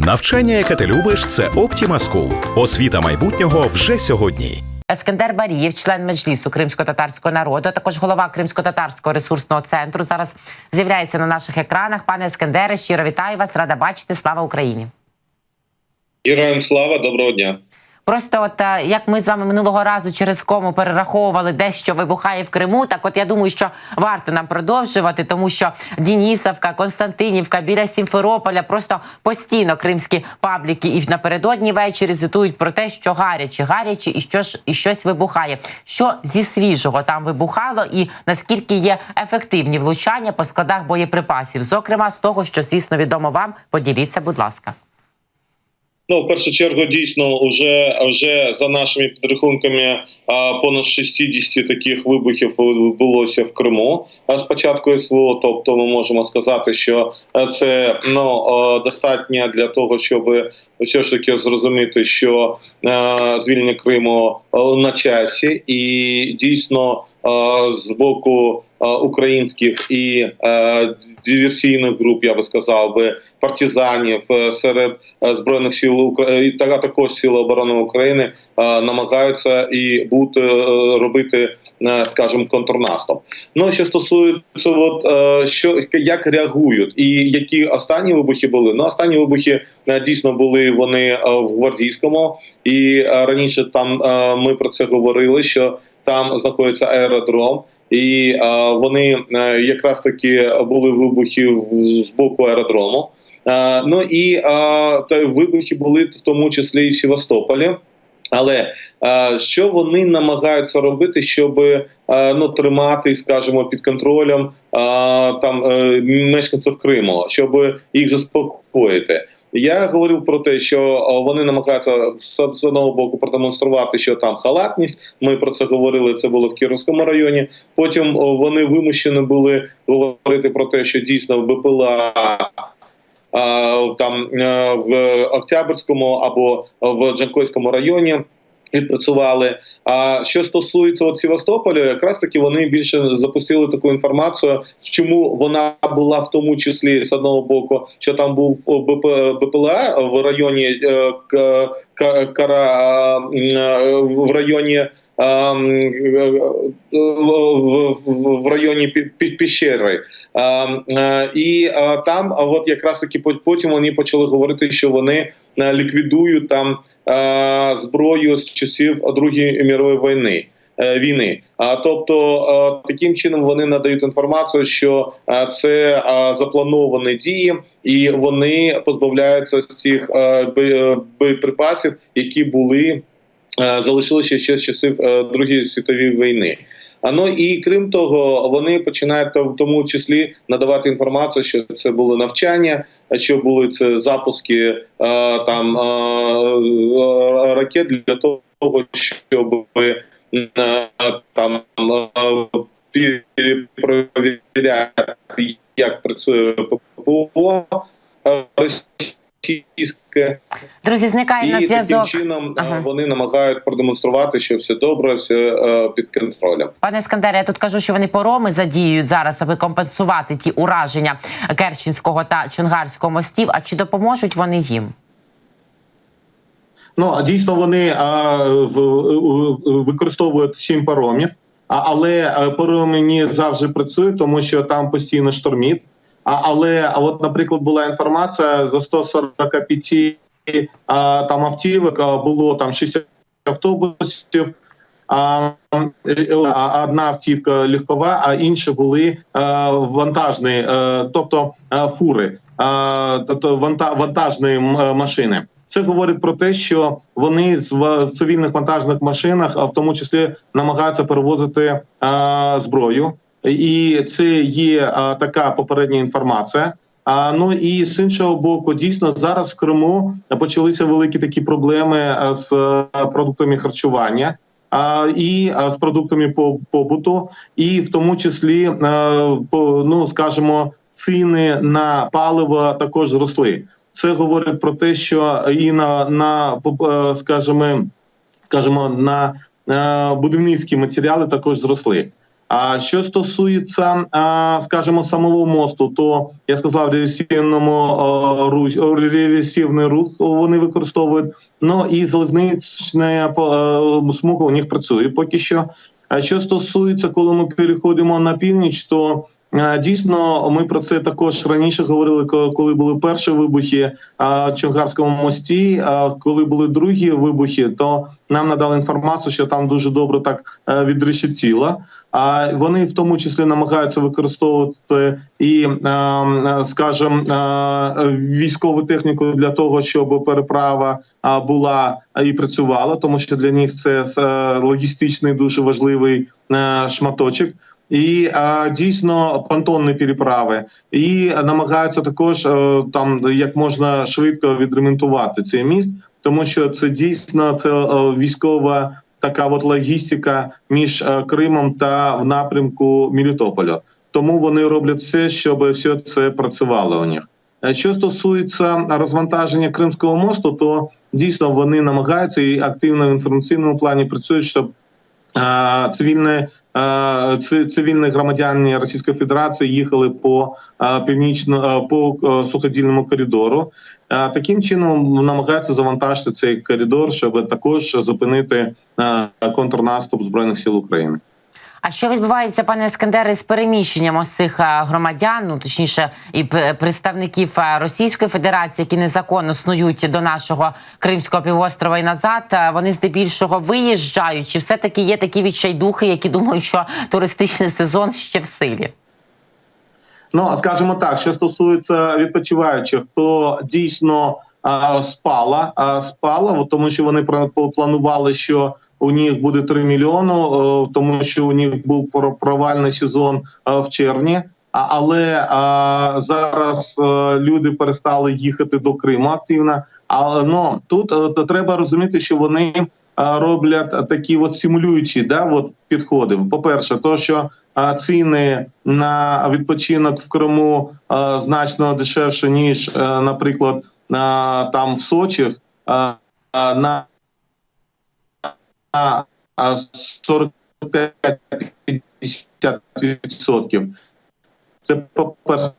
Навчання, яке ти любиш, це Optima School. Освіта майбутнього вже сьогодні. Ескендер Барієв, член меджлісу кримсько-татарського народу, а також голова кримсько-татарського ресурсного центру. Зараз з'являється на наших екранах. Пане Ескендере, щиро вітаю вас, рада бачити. Слава Україні! Героям слава, доброго дня. Просто от е, як ми з вами минулого разу через кому перераховували де що вибухає в Криму, так от я думаю, що варто нам продовжувати, тому що Дінісовка, Константинівка біля Сімферополя просто постійно кримські пабліки і напередодні ввечері звітують про те, що гаряче, гаряче і що ж і щось вибухає. Що зі свіжого там вибухало, і наскільки є ефективні влучання по складах боєприпасів, зокрема з того, що звісно відомо вам, поділіться, будь ласка. Ну, в першу чергу, дійсно, вже вже за нашими підрахунками понад 60 таких вибухів відбулося в Криму з початку СВО. Тобто, ми можемо сказати, що е, це ну е, достатньо для того, щоб все ж таки зрозуміти, що е, звільнення Криму на часі, і дійсно з боку українських і диверсійних груп, я би сказав би партизанів е, серед е, збройних сил України та також сили оборони України е, намагаються і е, робити. е, Скажімо, контрнаступ. Ну що стосується, от е, що як реагують, і які останні вибухи були? Ну останні вибухи е, дійсно були вони е, в гвардійському, і е, раніше там е, ми про це говорили, що там знаходиться аеродром. І е, вони е, якраз таки були вибухи з боку аеродрому. Е, ну і е, та вибухи були в тому числі і в Севастополі. Але е, що вони намагаються робити, щоб е, ну тримати, скажімо, під контролем е, там е, мешканців Криму, щоб їх заспокоїти? Я говорив про те, що е, вони намагаються з одного боку продемонструвати, що там халатність. Ми про це говорили. Це було в Кіровському районі. Потім вони вимушені були говорити про те, що дійсно БПЛА там е, в Октябрьському або в Джанкойському районі. Відпрацювали. А що стосується от Севастополя, якраз таки вони більше запустили таку інформацію, чому вона була в тому числі з одного боку, що там був БП, БПЛА в районі е, Кара е, в районі. е, в, районі Пі- Пі- піщери. І там, от якраз таки потім вони почали говорити, що вони ліквідують там зброю з часів Другої мірової війни. е, Війни, а тобто е, таким чином вони надають інформацію, що е, це е, заплановані дії, і вони позбавляються з цих е, боєприпасів, які були е, залишилися ще з часів е, Другої світової війни. А ну і крім того, вони починають в тому числі надавати інформацію, що це були навчання, що були це запуски е, там е, е, ракет для того, щоб там перепровіряти, як працює ППО російське. Друзі, зникає на І таким зв'язок. чином е, Ага. вони намагають продемонструвати, що все добре, все е, під контролем. Пане Скандере, я тут кажу, що вони пороми задіюють зараз, аби компенсувати ті ураження Керченського та Чонгарського мостів. А чи допоможуть вони їм? Ну а дійсно вони а, в, використовують сім паромів, а, але а, пароми не завжди працюють, тому що там постійно штормить. А, але а от, наприклад, була інформація за 145 а, там автівок було там 60 автобусів. А, одна автівка легкова, а інші були вантажні, е, тобто е, фури, тобто ванта, вантажні е, машини. Це говорить про те, що вони з цивільних вантажних машинах, а в тому числі намагаються перевозити зброю, і це є е, така попередня інформація. А ну і з іншого боку, дійсно зараз в Криму почалися великі такі проблеми е, з продуктами харчування. А, і а, з продуктами побуту, і в тому числі е, ну скажімо, ціни на паливо також зросли. Це говорить про те, що і на, на е, скажімо, скажімо, на будівницькі матеріали також зросли. А що стосується, скажімо, самого мосту, то я сказав, ревесивному а, рух, вони використовують. Ну і залізнична а, смуга у них працює поки що. А що стосується, коли ми переходимо на північ, то дійсно ми про це також раніше говорили, коли були перші вибухи в Чонгарському мості. Коли були другі вибухи, то нам надали інформацію, що там дуже добре так е, відрешетіло. А вони в тому числі намагаються використовувати і, е, е, скажімо, е, військову техніку для того, щоб переправа була і працювала, тому що для них це е, логістичний дуже важливий е, шматочок. І а, дійсно понтонні переправи, і намагаються також е, там як можна швидко відремонтувати цей міст, тому що це дійсно це е, військова така от логістика між е, Кримом та в напрямку Мелітополя. Тому вони роблять все, щоб все це працювало у них. Що стосується розвантаження Кримського мосту, то дійсно вони намагаються і активно в інформаційному плані працюють, щоб цивільне. Е, ци- Цивільні громадяни Російської Федерації їхали по е, північно е, по суходільному коридору. Таким чином намагаються завантажити цей коридор, щоб також зупинити контрнаступ збройних сил України. А що відбувається, пане Ескандере, з переміщенням ось цих громадян, ну точніше, і представників Російської Федерації, які незаконно снують до нашого Кримського півострова і назад? Вони здебільшого виїжджають, чи все таки є такі відчайдухи, які думають, що туристичний сезон ще в силі? Ну скажімо так, що стосується відпочиваючих, то дійсно а, спала, а, спала, тому що вони планували, що у них буде 3 мільйони, тому що у них був про- провальний сезон в червні. Але а, зараз а, люди перестали їхати до Криму активно. Але ну тут е, то треба розуміти, що вони а, роблять такі от симулюючі да, от підходи. По-перше, то що а, ціни на відпочинок в Криму а, значно дешевше, ніж, е, наприклад, а, там в Сочі а, а, на, а, 45-50%. Це по-перше.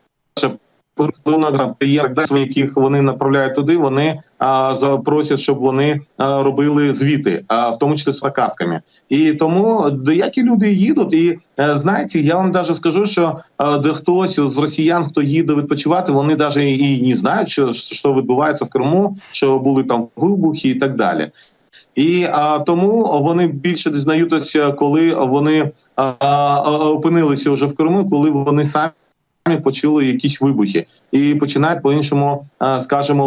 Яких вони направляють туди, вони а, за- просять, щоб вони а, робили звіти, а, в тому числі з картками. І тому деякі люди їдуть. І е, знаєте, я вам навіть скажу, що е, де хтось з росіян, хто їде відпочивати, вони навіть і не знають, що, що відбувається в Криму, що були там вибухи і так далі. І а, тому вони більше дізнаються, коли вони а, а, опинилися вже в Криму, коли вони самі почули якісь вибухи і починають по-іншому, а, скажімо,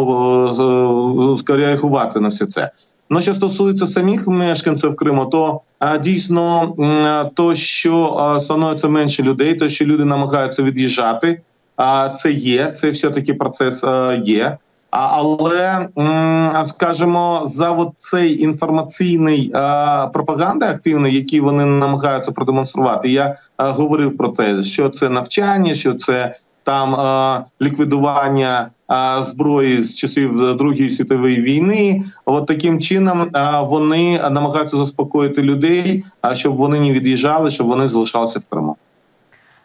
е, на все це. Ну, що стосується самих мешканців Криму, то дійсно то, що становиться менше людей, то що люди намагаються від'їжджати, а це є, це все таки процес є. Але скажімо, за цей інформаційний а, пропаганда активний, який вони намагаються продемонструвати, я говорив про те, що це навчання, що це там ліквідування зброї з часів Другої світової війни. От таким чином вони намагаються заспокоїти людей, щоб вони не від'їжджали, щоб вони залишалися в Криму.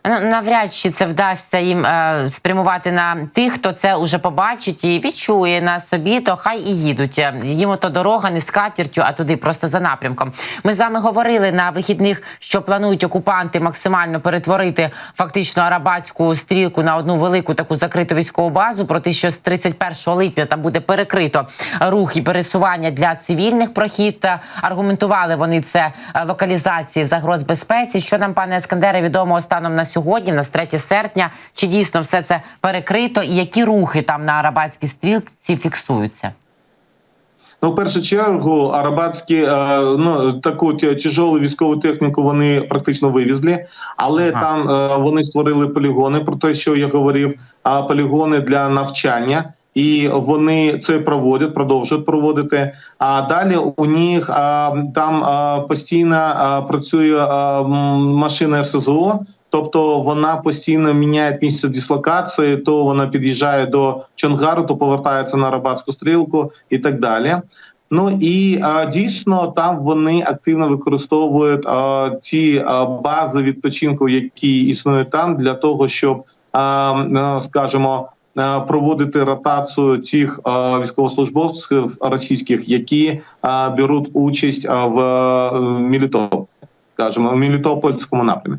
Ну, навряд чи це вдасться їм е, спрямувати на тих, хто це уже побачить і відчує на собі, то хай і їдуть. Е, Їм ото дорога не з катертю, а туди просто за напрямком. Ми з вами говорили на вихідних, що планують окупанти максимально перетворити фактично арабатську стрілку на одну велику таку закриту військову базу. Про те, що з 31 липня там буде перекрито рух і пересування для цивільних прохід. Аргументували вони це е, локалізації загроз безпеці. Що нам, пане Ескандере, відомо станом на сьогодні, на 3 серпня, чи дійсно все це перекрито, і які рухи там на арабатській стрілці фіксуються? Ну, в першу чергу, арабатські е, ну таку тя- тяжелу військову техніку вони практично вивезли, але Ага. там е, вони створили полігони про те, що я говорив, полігони для навчання. І вони це проводять, продовжують проводити. А далі у них а, там а, постійно а, працює а, машина СЗО, тобто вона постійно міняє місце дислокації. То вона під'їжджає до Чонгару, то повертається на Арабатську стрілку і так далі. Ну і а, дійсно там вони активно використовують а, ті а, бази відпочинку, які існують там, для того, щоб а, ну, скажімо, проводити ротацію тих військовослужбовців російських, які беруть участь в Мелітополі, скажімо, в Мелітопольському напрямі.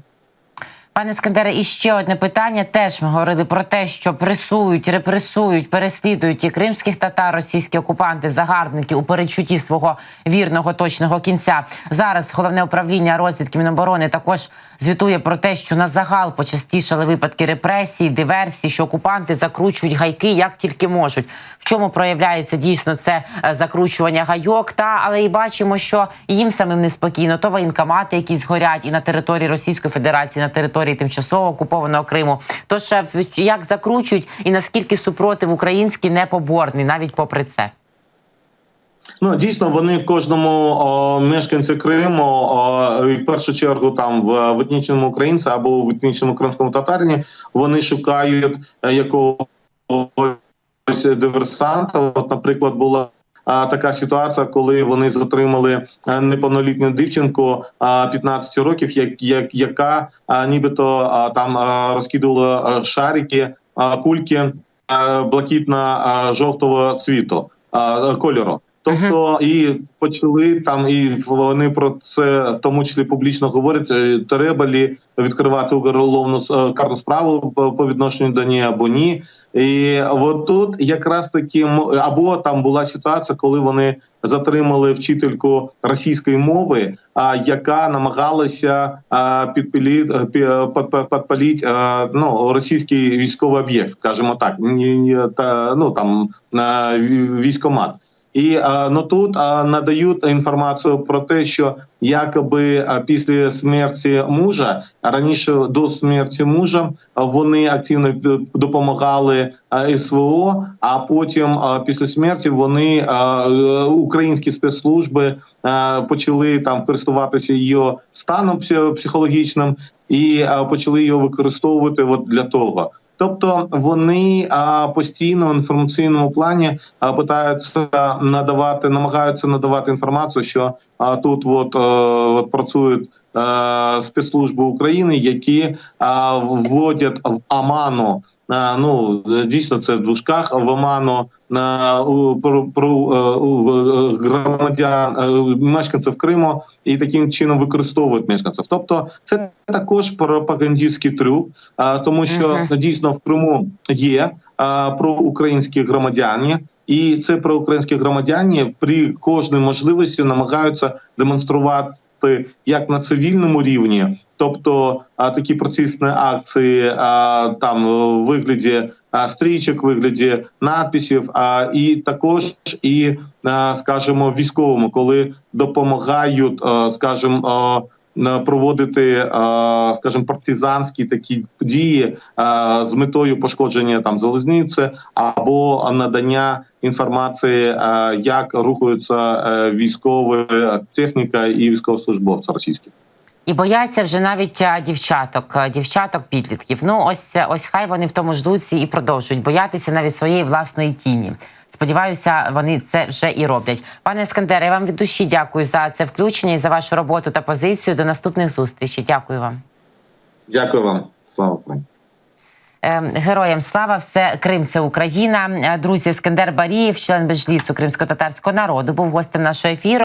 Пане Скандере, і ще одне питання. Теж ми говорили про те, що пресують, репресують, переслідують і кримських татар, російські окупанти, загарбники у передчутті свого вірного точного кінця. Зараз головне управління розвідки Міноборони також звітує про те, що на загал почастішали випадки репресій, диверсій, що окупанти закручують гайки як тільки можуть. В чому проявляється дійсно це е, закручування гайок? Та але і бачимо, що їм самим неспокійно. То воєнкомати, якісь горять і на території Російської Федерації, на території тимчасово окупованого Криму. Тож як закручують і наскільки супротив український непоборний, навіть попри це. Ну дійсно, вони в кожному о, мешканці Криму, о, в першу чергу там в, в етнічному українці або в етнічному кримському татарині, вони шукають е, якогось диверсанта. От, наприклад, була. А, Така ситуація, коли вони затримали е, неповнолітню дівчинку а, 15 років, як, як яка а, нібито а, там а, розкидувала шарики, а, кульки а, блакитно-жовтого цвіту а, кольору. Тобто і почали там, і вони про це в тому числі публічно говорять. е, Треба лі відкривати уголовну е, карну справу по по відношенню до неї або ні. І от тут якраз таки або там була ситуація, коли вони затримали вчительку російської мови, а яка намагалася підпалити е, пі- під- під- підпаліть а, ну, російський військовий об'єкт, скажімо так, ну там військомат. І ну тут надають інформацію про те, що якоби після смерті мужа раніше до смерті мужа вони активно е, допомагали СВО. А потім після смерті вони е, українські спецслужби почали там користуватися її станом психологічним і почали його використовувати от для того. Тобто вони а, постійно в інформаційному плані а, питаються надавати, намагаються надавати інформацію, що а, тут от, е, от працюють е, спецслужби України, які а, вводять в Аману. Ну дійсно це в двушках в Оману на у, про, про е, у, е, громадян е, мешканців Криму і таким чином використовують мешканців. Тобто, це також пропагандистський трюк, а, тому що Мгм. дійсно в Криму є а, проукраїнські громадяни, і це проукраїнські громадяни при кожній можливості намагаються демонструвати як на цивільному рівні, тобто такі процесні акції там в вигляді стрічок, в вигляді надписів, а і також і скажімо, військовому, коли допомагають, а, скажімо, на- проводити, а, скажімо, партизанські такі дії з метою пошкодження там залізниці або надання інформації, як рухаються е, військова техніка і військовослужбовці російські. І бояться вже навіть дівчаток, дівчаток, підлітків. Ну ось ось хай вони в тому ж дусі і продовжують боятися навіть своєї власної тіні. Сподіваюся, вони це вже і роблять. Пане Ескандере, я вам від душі дякую за це включення і за вашу роботу та позицію. До наступних зустрічей. Дякую вам. Дякую вам, слава Україні. Ем, Героям слава, все Крим, це Україна. Друзі, Скандер Баріїв, член Беджлісу кримсько-татарського народу, був гостем нашого ефіру.